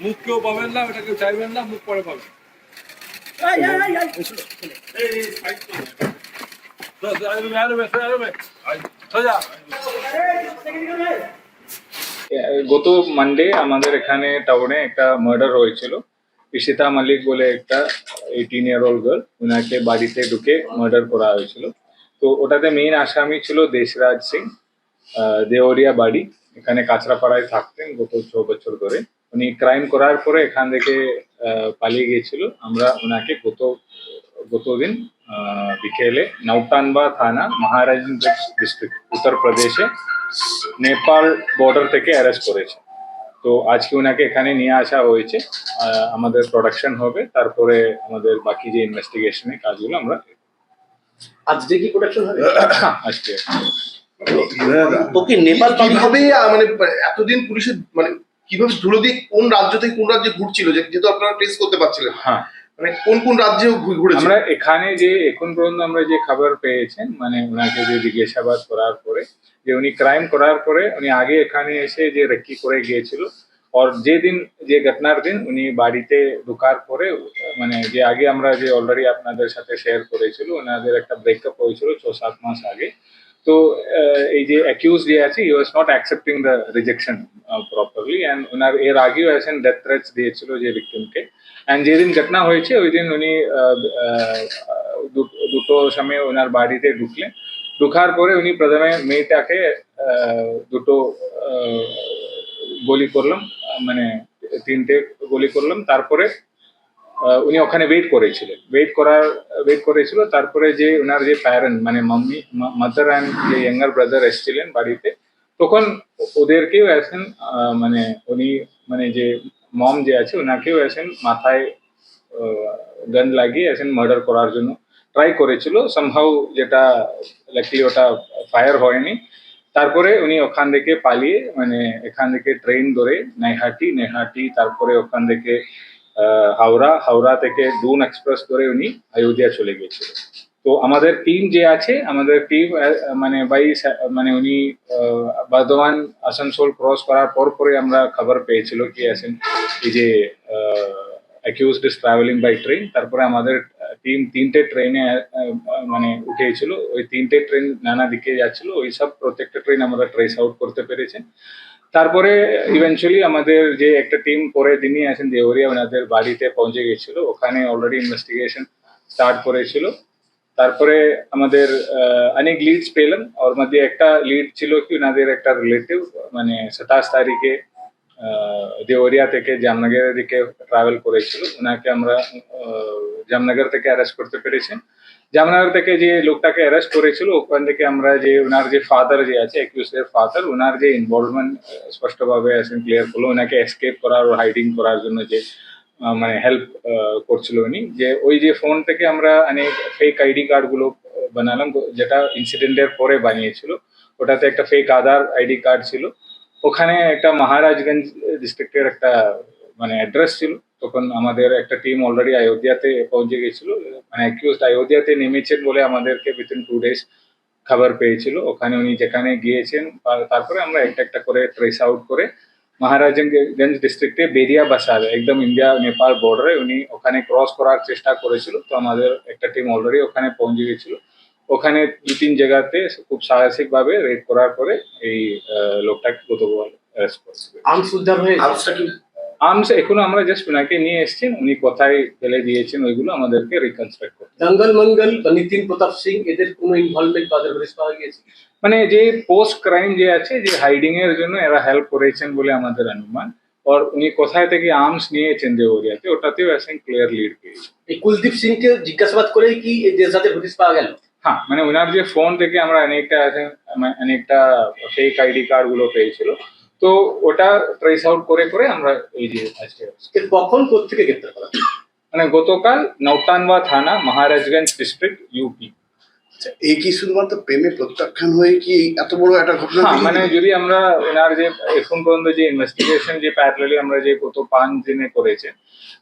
মুখ কেউ পাবেন না ওটা কেউ চাইবেন না মুখ পরে পাবে সোজা গত মানডে আমাদের এখানে টাউনে একটা মার্ডার হয়েছিল ইশিতা মালিক বলে একটা এইটিন ইয়ার ওল্ড গার্ল ওনাকে বাড়িতে ঢুকে মার্ডার করা হয়েছিল। তো ওটাতে মেইন আসামি ছিল দেশরাজ সিং দেওরিয়া বাড়ি। এখানে কাঁচরাপাড়ায় থাকতেন গত ছ বছর ধরে। উনি ক্রাইম করার পরে এখান থেকে পালিয়ে গিয়েছিল। আমরা ওনাকে গত গতদিন বিকেলে নৌটানবা থানা, মহারাজগঞ্জ ডিস্ট্রিক্ট উত্তরপ্রদেশে নেপাল বর্ডার থেকে অ্যারেস্ট করেছে। তো আজকে ওনাকে এখানে নিয়ে আসা হয়েছে। আহ, আমাদের প্রোডাকশন হবে তারপরে আমাদের বাকি যে ইনভেস্টিগেশনের কাজগুলো আমরা আজকে কি প্রোডাকশন হবে? আজকে। ওকে নেপাল কীভাবে মানে এতদিন পুলিশের মানে কীভাবে ধুলো দিয়ে কোন রাজ্য থেকে কোন রাজ্যে ঘুরছিল যেহেতু আপনারা টেস্ট করতে পারছিলেন হ্যাঁ। মানে কোন কোন রাজ্যে ঘু- আমরা এখানে যে এখন পর্যন্ত আমরা যে খবর পেয়েছেন মানে ওনাকে যে জিজ্ঞাসাবাদ করার পরে যে উনি ক্রাইম করার পরে উনি আগে এখানে এসে যে রেকি করে গিয়েছিল আর যে দিন যে ঘটনার দিন উনি বাড়িতে ঢোকার পরে মানে যে আগে আমরা যে অলরেডি আপনাদের সাথে শেয়ার করেছিল, ওনাদের একটা ব্রেকআপ হয়েছিল ছ সাত মাস আগে। তো এই যে অ্যাকিউজ যে আছে he was not accepting the rejection properly and ওনার এর আগেও আছেন ডেথ থ্রেটস দিয়েছিল যে ভিক্টিমকে অ্যান্ড যেদিন ঘটনা হয়েছে, ওই দিন উনি দুটো সময় ওনার বাড়িতে ঢুকলেন। ঢুকার পরে উনি প্রথমে মেয়েটাকে দুটো গুলি করলাম মানে তিনটে গুলি করলাম। তারপরে উনি ওখানে ওয়েট করেছিলেন। ওয়েট করার ওয়েট করেছিল। তারপরে যে ওনার যে প্যারেন্ট মানে মাম্মি মাদার অ্যান্ড যে ইয়াঙ্গার ব্রাদার এসেছিলেন বাড়িতে, তখন ওদেরকেও আসেন মানে উনি মানে যে মম যে আছে ওনাকেও আসেন মাথায় গান লাগিয়ে আসেন মার্ডার করার জন্য ট্রাই করেছিল সামহাউ যেটা লাকলি ওটা ফায়ার হয়নি। তারপরে উনি ওখান থেকে পালিয়ে মানে এখান থেকে ট্রেন ধরে নেহাটি নেহাটি, তারপরে ওখান থেকে হাওড়া হাওড়া থেকে ডুন এক্সপ্রেস ধরে উনি অযোধ্যা চলে গিয়েছিল তো আমাদের টিম যে আছে, আমাদের টিম মানে বাই মানে উনি বর্ধমান আসানসোল ক্রস করার পর পরে আমরা খবর পেয়েছিল কি আছেন এই যে accused is travelling by train তারপরে আমাদের টিম তিনটে ট্রেনে মানে উঠেছিল। ওই তিনটে ট্রেন নানা দিকে যাচ্ছিল। ওই সব প্রত্যেকটা ট্রেন আমরা ট্রেস আউট করতে পেরেছেন তারপরে ইভেনচুয়ালি আমাদের যে একটা টিম পরে দিনই আছেন দেওরিয়া ওনাদের বাড়িতে পৌঁছে গেছিল। ওখানে অলরেডি ইনভেস্টিগেশন স্টার্ট করেছিল। তারপরে আমাদের অনেক লিডস পেলাম ওর মধ্যে একটা লিড ছিল কি, ওনাদের একটা রিলেটিভ মানে সাতাশ তারিখে দেওরিয়া থেকে জামনগরের দিকে ট্রাভেল করেছিল ওনাকে আমরা জামনগর থেকে অ্যারেস্ট করতে পেরেছি। জামনগর থেকে যে লোকটাকে অ্যারেস্ট করেছিল, ওখান থেকে আমরা যে ওনার যে ফাদার যে আছে অ্যাকিউজের ফাদার ওনার যে ইনভলভমেন্ট স্পষ্টভাবে ক্লিয়ার করল ওনাকে এসকেপ করার ও হাইডিং করার জন্য যে মানে হেল্প করছিল উনি। যে ওই যে ফোন থেকে আমরা অনেক ফেক আইডি কার্ডগুলো বানালাম, যেটা ইনসিডেন্টের পরে বানিয়েছিল, ওটাতে একটা ফেক আধার আইডি কার্ড ছিল। ওখানে একটা মহারাজগঞ্জ ডিস্ট্রিক্টের একটা মানে অ্যাড্রেস ছিল। তখন আমাদের একটা টিম অলরেডি অযোধ্যাতে পৌঁছে গেছিল। মানে অ্যাকিউজড অযোধ্যাতে নেমেছেন বলে আমাদেরকে উইথিন টু ডেজ খবর পেয়েছিল। ওখানে উনি যেখানে গিয়েছেন তারপরে আমরা একটা একটা করে ট্রেস আউট করে মহারাজগঞ্জ ডিস্ট্রিক্টে বেরিয়া বাসাবে একদম ইন্ডিয়া নেপাল বর্ডারে উনি ওখানে ক্রস করার চেষ্টা করেছিল। তো আমাদের একটা টিম অলরেডি ওখানে পৌঁছে গেছিল। ওখানে দু তিন জায়গাতে খুব সাহসিক ভাবে রেড করার পরে এই লোকটাকে গতকাল অ্যারেস্ট করেছিল আর্মস উদ্ধার হয়েছে আর্মসটা কি? আর্মস এখনও আমরা জাস্ট ওনাকে নিয়ে এসেছেন উনি কোথায় ফেলে দিয়েছেন ওইগুলো আমাদেরকে রিকনস্ট্রাক্ট করতে হবে। দঙ্গল মঙ্গল বা নীতিন প্রতাপ সিং এদের কোনো ইনভলভমেন্ট তাদের হরিশ পাওয়া গিয়েছে? মানে যে পোস্ট ক্রাইম যে আছে যে হাইডিং এর জন্য এরা হেল্প করেছেন বলে আমাদের অনুমান আর উনি কোথায় থেকে আর্মস নিয়েছেন দেওরিয়াতে ওটাতেও আসেন ক্লিয়ার লিড পেয়েছে। এই কুলদীপ সিংকে জিজ্ঞাসাবাদ করেই কি এই দেশজাতের হরিশ পাওয়া গেল? হ্যাঁ মানে ওনার যে ফোন থেকে আমরা অনেকটা আছে- মানে অনেকটা ফেক আইডি কার্ডগুলো পেয়েছিল। তো ওটা ট্রেস আউট করে করে আমরা এই যে আজকে এর কখন কোথেকে গ্রেপ্তার করা হলো? মানে গতকাল নৌতানবা থানা মহারাজগঞ্জ ডিস্ট্রিক্ট ইউপি আচ্ছা, এই কি শুধুমাত্র প্রেমে প্রত্যাখ্যান হয়ে কি এত বড় একটা ঘটনা হ্যাঁ মানে যদি আমরা ওনার যে এখন পর্যন্ত যে ইনভেস্টিগেশন যে প্যারালালি আমরা যে গত পাঁচ দিনে করেছে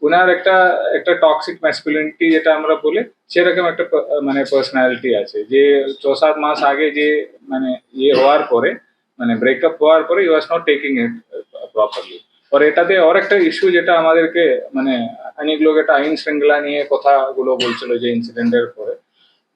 ওনার একটা একটা টক্সিক ম্যাসকুলিনিটি যেটা আমরা বলে সেরকম একটা মানে পার্সোনালিটি আছে। যে ছ সাত মাস আগে যে মানে ইয়ে হওয়ার পরে মানে ব্রেকআপ হওয়ার পরে you was not taking it properly আর এটাতে আর একটা ইস্যু যেটা আমাদেরকে মানে অনেক লোক এটা আইন শৃঙ্খলা নিয়ে কথাগুলো বলছিল যে ইনসিডেন্টের পরে।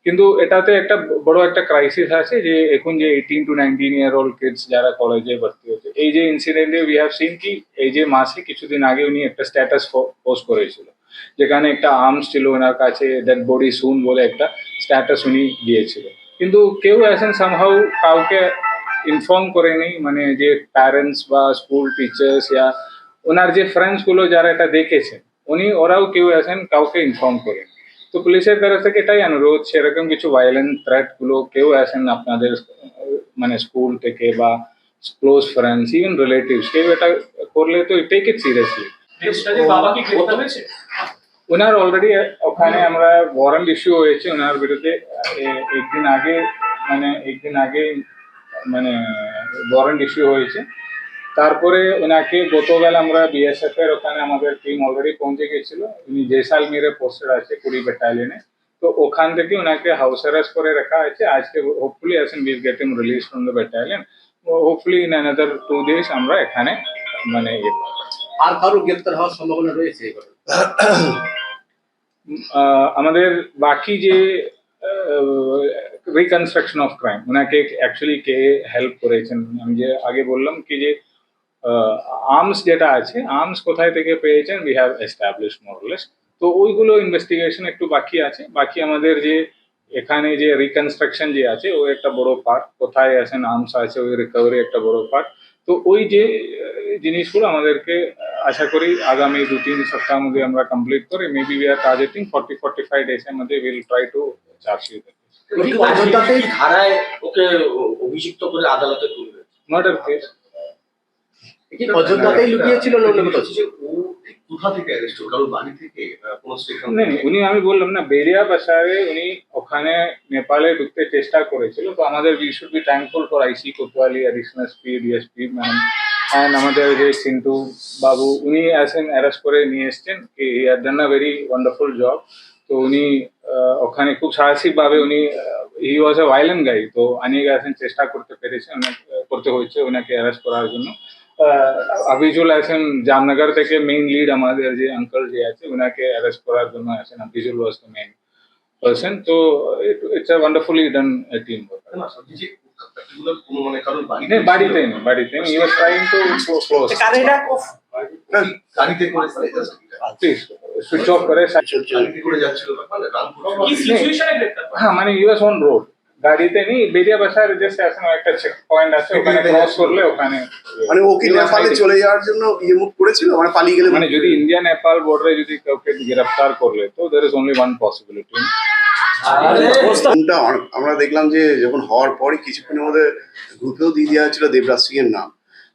কিন্তু এটাতে একটা বড় একটা ক্রাইসিস আছে যে এখন যে eighteen to nineteen year old kids যারা কলেজে ভর্তি হচ্ছে, এই যে ইনসিডেন্টে উই হ্যাভ সিন কি, এই যে মাসে কিছুদিন আগে উনি একটা স্ট্যাটাস পোস্ট করেছিল, যেখানে একটা আর্মস ছিল ওনার কাছে ডেড বডি সুন বলে একটা স্ট্যাটাস উনি দিয়েছিল। কিন্তু কেউ এখন সামহাউ কাউকে ইনফর্ম করেনি মানে যে প্যারেন্টস বা স্কুল টিচার্স ইয়া ওনার যে ফ্রেন্ডসগুলো যারা এটা দেখেছেন উনি ওরাও কেউ আছেন কাউকে ইনফর্ম করেন। তো পুলিশের তরফ থেকে এটাই অনুরোধ সেরকম কিছু ভায়োলেন্ট থ্রেটগুলো কেউ আসেন আপনাদের মানে স্কুল থেকে বা ক্লোজ ফ্রেন্ডস ইভেন রিলেটিভস কেউ এটা করলে তো টেক ইট সিরিয়াসলি ওনার অলরেডি ওখানে আমরা ওয়ারেন্ট ইস্যু হয়েছে ওনার বিরুদ্ধে একদিন আগে মানে একদিন আগে মানে ওয়ারেন্ট ইস্যু হয়েছে। তারপরে ওনাকে গতকাল আমরা বিএসএফ এর ওখানে আমাদের টিম অলরেডি পৌঁছে গেছিল উনি জেসালমিরে পোস্টেড আছে কুড়ি ব্যাটালিয়নে তো ওখান থেকে ওনাকে হাউস অ্যারেস্ট করে রাখা আছে আজকে হোপফুলি আসেন will get him release from the battalion hopefully in another two days আমরা এখানে মানে ইয়ে। আর কারও গ্রেফতার হওয়ার সম্ভাবনা রয়েছে আমাদের বাকি যে রিকনস্ট্রাকশন অফ ক্রাইম ওনাকে অ্যাকচুয়ালি কে হেল্প করেছেন? আমি যে আগে বললাম কি যে আর্মস যেটা আছে আর্মস কোথায় থেকে পেয়েছেন উই হ্যাভ এস্টাবলিশ মোরলেস তো ওইগুলো ইনভেস্টিগেশন একটু বাকি আছে বাকি আমাদের যে এখানে যে রিকনস্ট্রাকশন যে আছে ও একটা বড় পার্ট কোথায় আছেন আর্মস আছে ওই রিকভারি একটা বড় পার্ট তো ওই যে জিনিসগুলো আমাদেরকে আশা করি আগামী দু তিন সপ্তাহের মধ্যে আমরা কমপ্লিট করে maybe we are targeting forty forty five days এর মধ্যে উইল ট্রাই টু চার্জশিট অযোধ্যাতেই ধারায় ওকে অভিযুক্ত করে আদালতে তুলবে মার্ডার কেস কি অযোধ্যাতেই লুকিয়েছিল না অন্য কোথাও ছিল? যে ও ঠিক কোথা থেকে অ্যারেস্ট হলো বাড়ি থেকে কোনো স্টেশন নেই নেই, উনি আমি বললাম না বেরিয়া বাসারে উনি ওখানে নেপালে ঢুকতে চেষ্টা করেছিল তো আমাদের we should be thankful for IC Kotwali additional SP DSP ma'am and আমাদের যে সিন্টু বাবু উনি আসেন অ্যারেস্ট করে নিয়ে এসছেন he had done a very wonderful job তো উনি আহ, ওখানে খুব সাহসিকভাবে উনি হি ওয়াজ এ ভাইলেন্ট গাই তো অনেক আসেন চেষ্টা করতে পেরেছে করতে হয়েছে ওনাকে অ্যারেস্ট করার জন্য। আবিজুল আছেন জামনগর থেকে মেইন লিড আমাদের যে আঙ্কল যে আছে ওনাকে অ্যারেস্ট করার জন্য আছেন Abijul was the main person তো it's a wonderfully done team না সবজি যে এগুলো কোনো মানে কারোর বাড়ি নেই বাড়িতে নেই বাড়িতে নেই you are trying to close গাড়িতে করে মানে just প্লিজ সুইচ অফ করে গাড়িতে করে যাচ্ছিল মানে রামপুর কি সিচুয়েশনে গ্রেফতার করা? হ্যাঁ মানে ইউএস অন রোড গাড়িতে নেই বেরিয়া বাসার যে আছে একটা চেক পয়েন্ট আছে ওখানে ক্রস করলে ওখানে মানে ও কি নেপালে চলে যাওয়ার জন্য ইয়ে মুখ করেছিল? মানে পালিয়ে গেলে মানে যদি ইন্ডিয়া নেপাল বর্ডারে যদি কাউকে গ্রেফতার করলে তো there is only one possibility আমরা দেখলাম যে যখন হওয়ার পরে কিছুক্ষণের মধ্যে গ্রুপেও দিয়ে দেওয়া হয়েছিল দেবরাজ সিং এর নাম।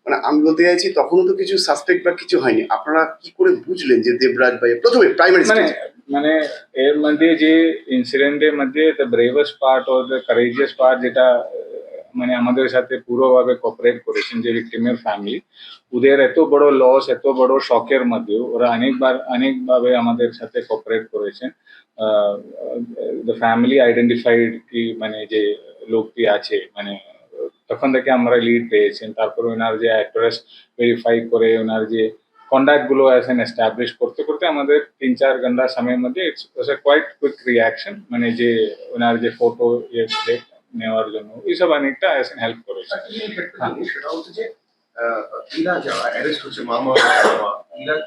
মানে আমি বলতে চাইছি তখনও তো কিছু সাসপেক্ট বা কিছু হয়নি। আপনারা কি করে বুঝলেন যে দেবরাজ ভাই প্রথমে প্রাইমারি মানে এর মধ্যে যে ইনসিডেন্টের মধ্যে the bravest part or the courageous part যেটা মানে আমাদের সাথে পুরোভাবে কোঅপারেট করেছেন যে ভিক্টিমের ফ্যামিলি ওদের এত বড় লস এত বড় শকের মধ্যেও ওরা অনেকবার অনেকভাবে আমাদের সাথে কোঅপারেট করেছেন দ্য ফ্যামিলি আইডেন্টিফাইড কি মানে যে লোকটি আছে মানে তখন থেকে আমরা লিড পেয়েছেন তারপরে ওনার যে অ্যাড্রেস ভেরিফাই করে ওনার যে কন্ডাক্টগুলো এখন এস্টাবলিশ করতে করতে আমাদের তিন চার ঘণ্টা সময়ের মধ্যে it's a quite quick reaction মানে যে ওনার যে ফটো নেওয়ার জন্য এইসব অনেকটা এখন হেল্প করেছে। একটা সেটা হচ্ছে যে আহ, যারা অ্যারেস্ট হচ্ছে মামা বাবা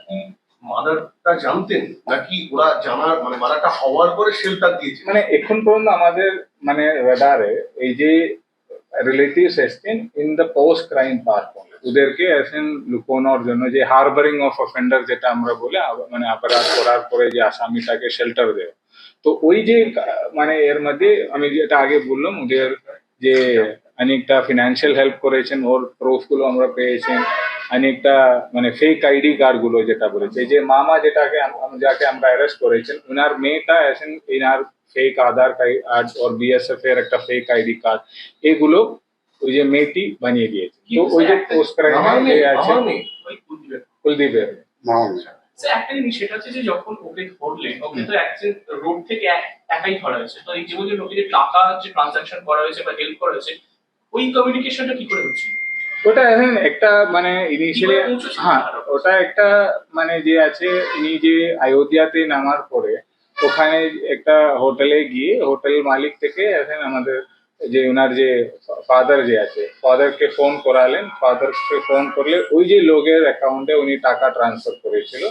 কি মাদারটা জানতেন নাকি ওরা জানার মানে হওয়ার পরে শেল্টার দিয়েছে? মানে এখন পর্যন্ত আমাদের মানে রাডারে এই যে রিলেটিভস এসছেন in the post crime park ওদেরকে এসেন লুকোনোর জন্য যে হারবারিং অফ অফেন্ডার যেটা আমরা বলে মানে অপরাধ করার পরে যে আসামিটাকে শেল্টার দেয় তো ওই যে মানে এর মধ্যে আমি যেটা আগে বললাম ওদের যে অনেকটা ফিনান্সিয়াল হেল্প করেছেন ওর প্রুফগুলো আমরা পেয়েছেন অনেকটা মানে ফেক আইডি কার্ডগুলো যেটা বলেছে যে মামা যেটাকে যাকে আমরা অ্যারেস্ট করেছেন ওনার মেয়েটা এসেন ইনার ফেক আধার কার্ড ওর বিএসএফ এর একটা ফেক আইডি কার্ড এগুলো ওই যে মেয়েটি বানিয়ে দিয়েছে। তো ওই যে পোস্ট মেয়ে, আছে। কুলদীপের। একটা জিনিস সেটা হচ্ছে যে যখন ওকে ধরলেন ওকে তো অ্যাকচুয়ালি রোড থেকে একাই ধরা হয়েছে। তো এই ওকে যে টাকা যে ট্রানজাকশন করা হয়েছে বা হেল্প করা হয়েছে ওই কমিউনিকেশনটা কি করে হচ্ছে ওটা এখন একটা মানে ইনিশিয়ালি হ্যাঁ ওটা একটা মানে যে আছে, ইনি যে অযোধ্যাতে নামার পরে ওখানে একটা হোটেলে গিয়ে, হোটেল মালিক থেকে এখন আমাদের যে ওনার যে ফাদার যে আছে ফাদারকে ফোন করালেন ফাদারকে ফোন করলে ওই যে লোকের অ্যাকাউন্টে উনি টাকা ট্রান্সফার করেছিল,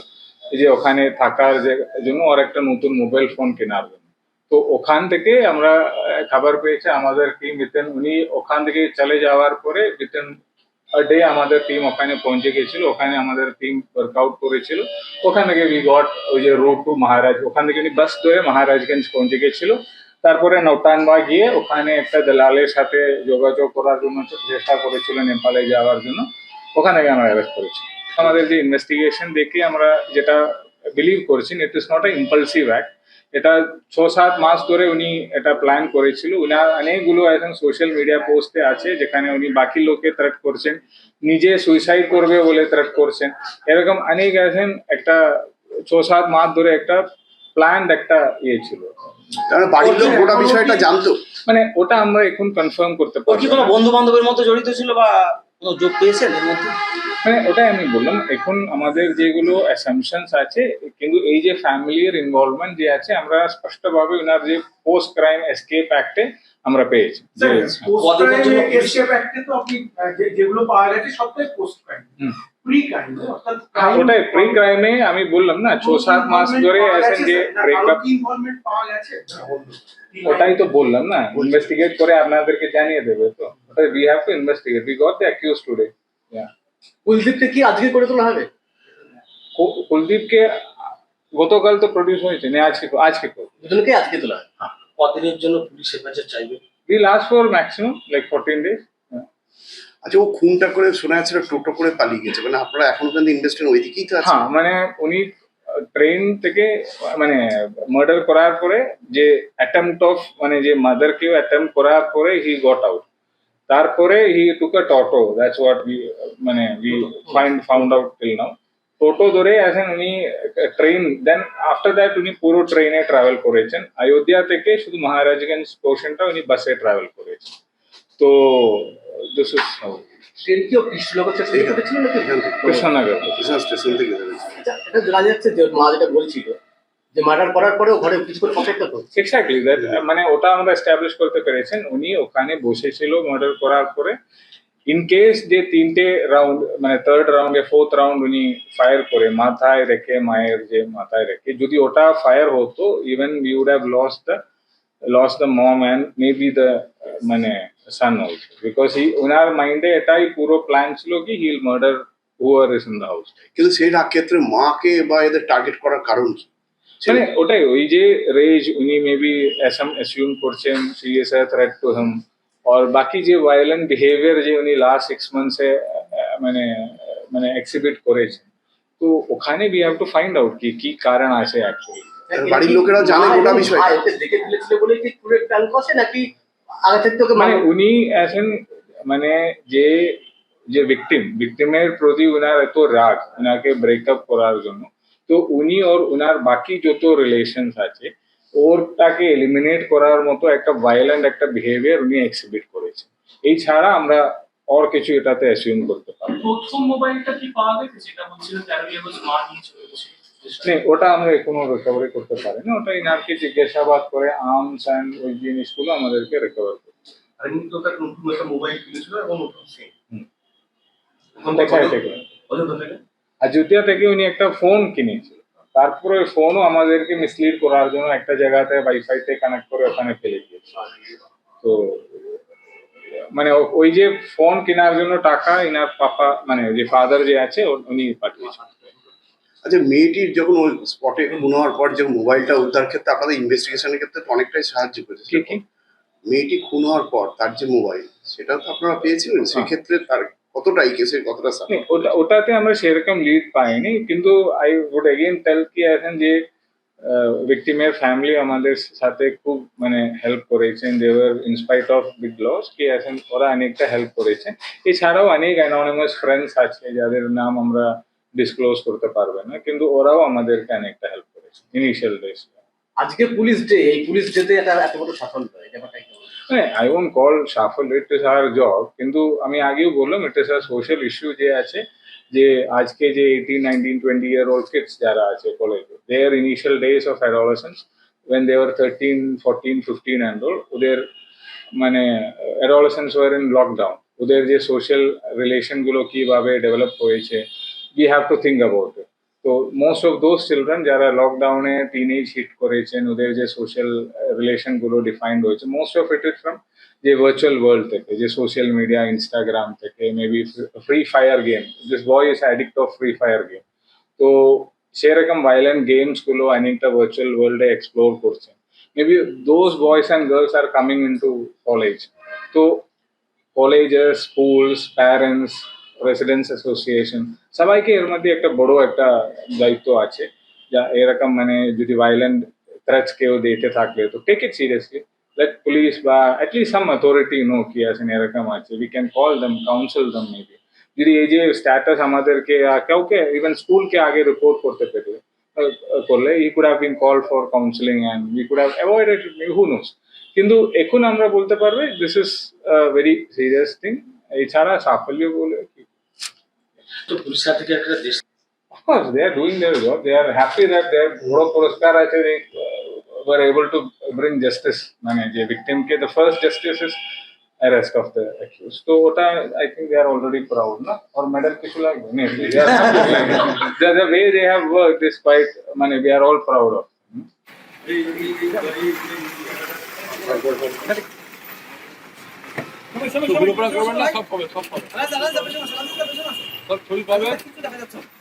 যে ওখানে থাকার যে জন্য ওর একটা নতুন মোবাইল ফোন কেনার জন্য। তো ওখান থেকে আমরা খবর পেয়েছে আমাদের টিম উইথিন উনি ওখান থেকে চলে যাওয়ার পরে উইথিন ডে আমাদের টিম ওখানে পৌঁছে গেছিল, ওখানে আমাদের টিম ওয়ার্কআউট করেছিল। ওখান থেকে উই গট ওই যে রোড টু মহারাজ ওখান থেকে বাস ধরে মহারাজগঞ্জ পৌঁছে গেছিল। তারপরে নৌটানবা গিয়ে ওখানে একটা দালালের সাথে যোগাযোগ করার জন্য চেষ্টা করেছিল নেপালে যাওয়ার জন্য। ওখানে থেকে আমরা অ্যারেস্ট করেছি। আমাদের যে ইনভেস্টিগেশন দেখে আমরা যেটা বিলিভ করছি it is not a impulsive act এটা ছ সাত মাস ধরে উনি এটা প্ল্যান করেছিল। উনার অনেকগুলো এখন সোশ্যাল মিডিয়া পোস্টে আছে যেখানে উনি বাকি লোককে থ্রেট করছেন নিজে সুইসাইড করবে বলে থ্রেট করছেন। এরকম অনেক এখন একটা ছ সাত মাস ধরে একটা প্ল্যান একটা ইয়ে ছিল। বাড়ির লোক গোটা বিষয়টা জানতো? মানে ওটা আমরা এখন কনফার্ম করতে পারি কোনো বন্ধু বান্ধবের মধ্যে জড়িত ছিল বা কোনো যোগ পেয়েছেন এর মধ্যে? মানে ওটাই আমি বললাম। এখন আমাদের যেগুলো অ্যাসামশনস আছে কিন্তু এই যে ফ্যামিলির ইনভলভমেন্ট যে আছে আমরা স্পষ্টভাবে ওনার যে পোস্ট ক্রাইম এসকেপ অ্যাক্টে আমরা পেয়েছি। যে পদের জন্য এসকেপ অ্যাক্টে তো আপনি আহ, যে- যেগুলো পাওয়া গেছে সবটাই post crime hmm. Pre crime অর্থাৎ ওটাই প্রি ক্রাইমে আমি বললাম না ছ সাত মাস ধরে যে ব্রেকআপ ওটাই তো বললাম না ইনভেস্টিগেট করে আপনাদেরকে জানিয়ে দেবে তো। ওটাই we have to investigate we got the accuse today কুলদীপকে কি আজকে করে তোলা হবে কুলদীপকে গতকাল তো প্রডিউস হয়েছে না আজকে আজকে দুজনকে আজকে তোলা হবে কদিনের জন্য পুলিশ হেফাজত চাইবে we last for maximum like fourteen days আচ্ছা ও খুনটা করে শোনা যাচ্ছে টোটো করে পালিয়ে গেছে মানে আপনারা এখন পর্যন্ত ইন্ডাস্ট্রির ওই দিকেই তো আছে হ্যাঁ মানে উনি ট্রেন থেকে মানে মার্ডার করার পরে যে অ্যাটেম্পট অফ মানে যে মাদার মাদারকেও অ্যাটেম্প করার পরে হি গট আউট তারপরে he took a toto that's what we মানে we find found out till now toto ধরে আসেন উনি ট্রেন দেন আফটার দ্যাট উনি পুরো ট্রেনে ট্রাভেল করেছেন। অযোধ্যা থেকে শুধু মহারাজগঞ্জ পোর্শনটা উনি বাসে ট্রাভেল করেছেন। তো দিস ইজ কি কৃষ্ণনগর স্টেশন থেকে কৃষ্ণা স্টেশন থেকে। আচ্ছা, এটা জানা যাচ্ছে যে মা যেটা বলছিল যে মার্ডার করার পরেও ঘরে কিছু করে অপেক্ষা করছে এক্স্যাক্টলি দ্যাট মানে ওটা আমরা এস্টাবলিশ করতে পেরেছেন। উনি ওখানে বসেছিল মার্ডার করার পরে। ইন কেস যে তিনটে রাউন্ড মানে থার্ড রাউন্ডে ফোর্থ রাউন্ড উনি ফায়ার করে মাথায় রেখে মায়ের যে মাথায় রেখে যদি ওটা ফায়ার হতো even we would have lost the lost the mom and maybe the মানে সান অলসো বিকজ হি ওনার মাইন্ডে এটাই পুরো প্ল্যান ছিল কি kill murder whoever is in the house কিন্তু সেই ক্ষেত্রে মাকে বা এদের টার্গেট করার কারণ কি? মানে ওটাই ওই যে রেজ উনি মেবি অ্যাসাম অ্যাসিউম করছেন সিরিয়াস থ্রেট টু হিম আর বাকি যে ভায়োলেন্ট বিহেভিয়ার যে উনি লাস্ট সিক্স মান্থসে মানে মানে এক্সিবিট করেছেন তো ওখানে we have to find out কি কি কারণ আছে অ্যাকচুয়ালি বাড়ির লোকেরা জানে মা গোটা এবং বিষয়? ভাই ওকে দেখে ফেলেছিল বলে কি পুরো প্ল্যান করছে নাকি আগে থেকে ওকে মানে মানে উনি এখন মানে যে যে ভিকটিম ভিকটিমের প্রতি উনার এত রাগ উনাকে ব্রেকআপ করার জন্য তো উনি ওর উনার বাকি যত রিলেশনস আছে ওরটাকে এলিমিনেট করার মতো একটা ভায়োলেন্ট একটা বিহেভিয়ার উনি এক্সিবিট করেছেন। এই ছাড়া আমরা আর কিছু এটাতে অ্যাসিউম করতে পারি প্রথম মোবাইলটা কি পাওয়া গেছে? যেটা বলছিল তেরোই আগস্ট মা নিয়ে চলে গেছে। ওটা আমরা এখনও রিকভারি করতে পারি না। ওটা ইনারকে জিজ্ঞাসাবাদ করে আর্মস অ্যান্ড ওই জিনিসগুলো আমাদেরকে রিকভার করতে আর এমনি তো তার নতুন একটা মোবাইল কিনেছিল এবং নতুন সিম হুম। কোথায় থেকে অযোধ্যা থেকে অযোধ্যা থেকে উনি একটা ফোন কিনেছিল। তারপরে ওই ফোনও আমাদেরকে মিসলিড করার জন্য একটা জায়গাতে ওয়াইফাই তে কানেক্ট করে ওখানে ফেলে দিয়েছে। তো মানে ওই যে ফোন কেনার জন্য টাকা ইনার পাপা মানে যে ফাদার যে আছে উনি পাঠিয়েছেন আচ্ছা মেয়েটির যখন ওই স্পটে খুন হওয়ার পর যে মোবাইলটা উদ্ধার ক্ষেত্রে আপনাদের ইনভেস্টিগেশনের ক্ষেত্রে অনেকটাই সাহায্য করেছে। মেয়েটি খুন হওয়ার পর তার যে মোবাইল সেটাও তো আপনারা পেয়েছিলেন? সেক্ষেত্রে তার কতটা এই কেসের কতটা ওটা ওটাতে আমরা সেরকম লিড পাইনি কিন্তু আই উড এগেইন টেল কি এখন যে ভিকটিমের ফ্যামিলি আমাদের সাথে খুব মানে হেল্প করেছেন দেওয়ার ইনস্পাইট অফ বিগ লস কি এখন ওরা অনেকটা হেল্প করেছেন এছাড়াও অনেক অ্যানোনিমাস ফ্রেন্ডস আছে যাদের নাম আমরা ডিসক্লোজ করতে পারবে না কিন্তু ওরাও আমাদেরকে অনেকটা হেল্প করেছে ইনিশিয়াল ডেজ আজকে পুলিশ ডে এই পুলিশ ডেতে একটা এত বড় সাফল্য এই ব্যাপারটা আই ওন্ট কল সাফল ইট ইস আওয়ার জব কিন্তু আমি আগেও বললাম ইট ইস আ সোশ্যাল ইস্যু যে আছে, যে আজকে যে eighteen nineteen twenty year old kids যারা আছে কলেজে their initial days of adolescence when they were thirteen fourteen fifteen and all ওদের মানে অ্যাডোলেসেন্স ওয়ার ইন লকডাউন ওদের যে সোশ্যাল রিলেশনগুলো কীভাবে ডেভেলপ হয়েছে we have to think about it তো মোস্ট অফ দোজ চিলড্রেন যারা লকডাউনে টিনেজ হিট করেছেন ওদের যে সোশ্যাল রিলেশনগুলো ডিফাইন্ড হয়েছে most of it is from যে ভার্চুয়াল ওয়ার্ল্ড থেকে যে সোশ্যাল মিডিয়া ইনস্টাগ্রাম থেকে maybe Free Fire game this boy is addict of Free Fire game তো সেরকম ভাইলেন্ট গেমসগুলো অনেকটা ভার্চুয়াল ওয়ার্ল্ডে এক্সপ্লোর করছেন maybe those boys and girls are coming in to college তো colleges schools parents residents association সবাইকে এর মধ্যে একটা বড় একটা দায়িত্ব আছে, যা এরকম মানে যদি ভাইলেন্ট থ্রেটস কেউ দিতে থাকলে, তো take it seriously let police বা at least some authority know কি আছেন এরকম আছে। We can call them counsel them maybe যদি এই যে স্ট্যাটাস আমাদেরকে কাউকে ইভেন স্কুলকে আগে রিপোর্ট করতে পেরে করলে he could have been call for counselling and we could have avoided who knows কিন্তু এখন আমরা বলতে পারবে this is very serious thing এছাড়া সাফল্য বলে તો પુરસ્કાર કેટલા દેશ Of course, they are doing their work. They are happy that their Ghodo Puraskar, I think, they uh, were able to bring justice. Manager, victim ke the first justice is arrest of the accused. So, what I think they are already proud, na? Or medal kisu lag The the way they have worked is quite, mane, we are all proud of. Hmm? ঘুরোপড়া করবেন না সব পাবে সব পাবে সব ছবি পাবে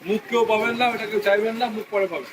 মুখ কেউ পাবেন না ওটা কেউ চাইবেন না মুখ পরে পাবেন।